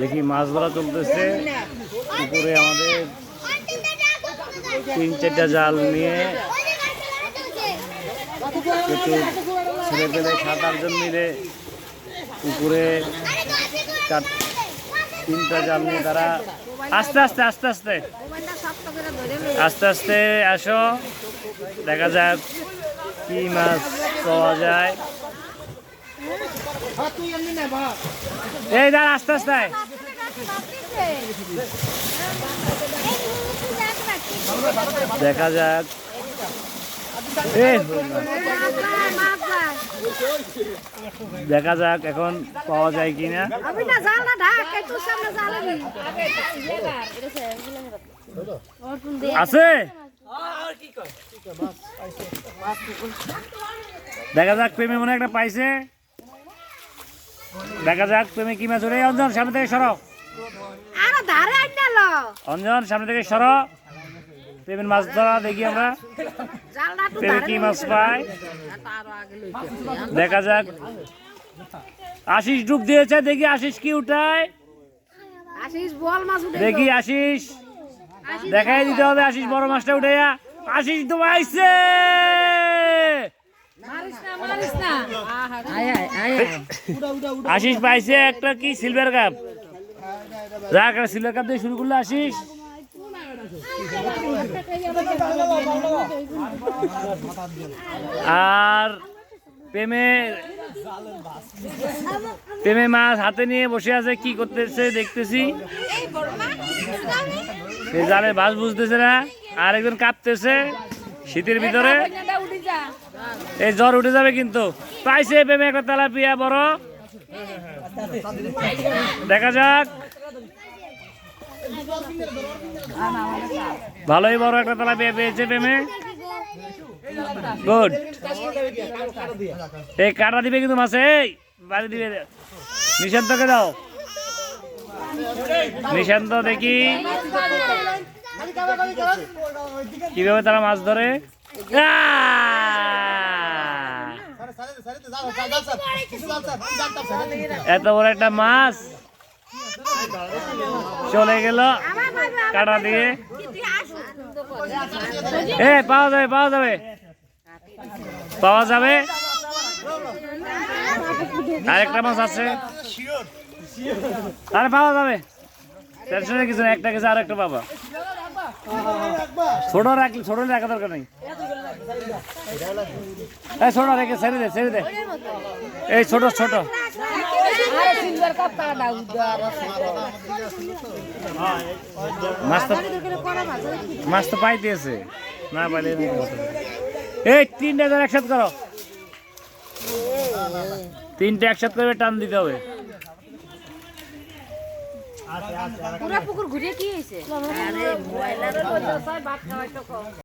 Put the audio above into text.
দেখি মাছ ধরা চলতেছে? উপরে আমাদের তিন চারটা জাল নিয়ে কিছু ছেলে পেলে সাত আটজন মিলে উপরে চার, তিনটা জাল নিয়ে তারা আস্তে আস্তে আস্তে আস্তে। আস্তে আস্তে আসো। দেখা যাক কি মাছ পাওয়া যায়। এই দাঁড়, আস্তে আস্তে। দেখা যাক। দেখা যাক এখন পাওয়া যায় কিনা। আছে? দেখা যাক প্রেমে মনে একটা পাইছে। দেখা যাক প্রেমে কি মাছ অঞ্জন সামনে থেকে সরক ধারে আইনালো। অঞ্জন সামনে থেকে সরো। প্রেমের মাছ ধরা দেখি আমরা। জালটা তো কি মাছ পায়? দেখা যাক। আশিস ডুব দিয়েছে দেখি আশিস কি উঠায়। আশিস বল মাছ উঠে দেখি আশিস। দেখাই দিতে হবে আশিস বড় মাছটা উঠাইয়া। আশিস ডুবাইছে! মারিস না মারিস না। আয় আয় আয়। আশিস পাইছে একটা কি? সিলভার কাপ যাক কাপ দিয়ে শুরু করল আশিস আর প্রেমে প্রেমে মাছ হাতে নিয়ে বসে আছে, কি করতেছে দেখতেছি? জালে বাস বুঝতেছে না। আর একজন কাঁপতেছে শীতের ভিতরে। এই জ্বর উঠে যাবে কিন্তু। পাইছে প্রেমে একটা তেলাপিয়া বড়। দেখা যাক। ভালোই বড় একটা তেলাপিয়া পেয়েছে প্রেমে। গুড এই কাটা দিবে কিন্তু এই বাড়ি দিবে। নিশান্তকে দাও। নিশান্ত দেখি। কীভাবে তারা মাছ ধরে? আহ! এত বড় একটা মাছ। চলে গেল কাটা দিয়ে। এ, পাওয়া যাবে পাওয়া যাবে। পাওয়া যাবে। আরেকটা মাছ আছে। আরে, পাওয়া যাবে। টেনশনের কিছু একটা কিছু আর একটা পাবা। ছোট রাখলে, ছোট রাখা দরকার নেই। এই ছোট রেখে ছেড়ে দে ছেড়ে দে। এই ছোট ছোট। মাছ তো তো পাইতেছে না পাইলে এই তিনটা ধর একসাথে করো। তিনটে একসাথে করে টান দিতে হবে। পুরা পুকুর ঘুরে কি হয়েছে?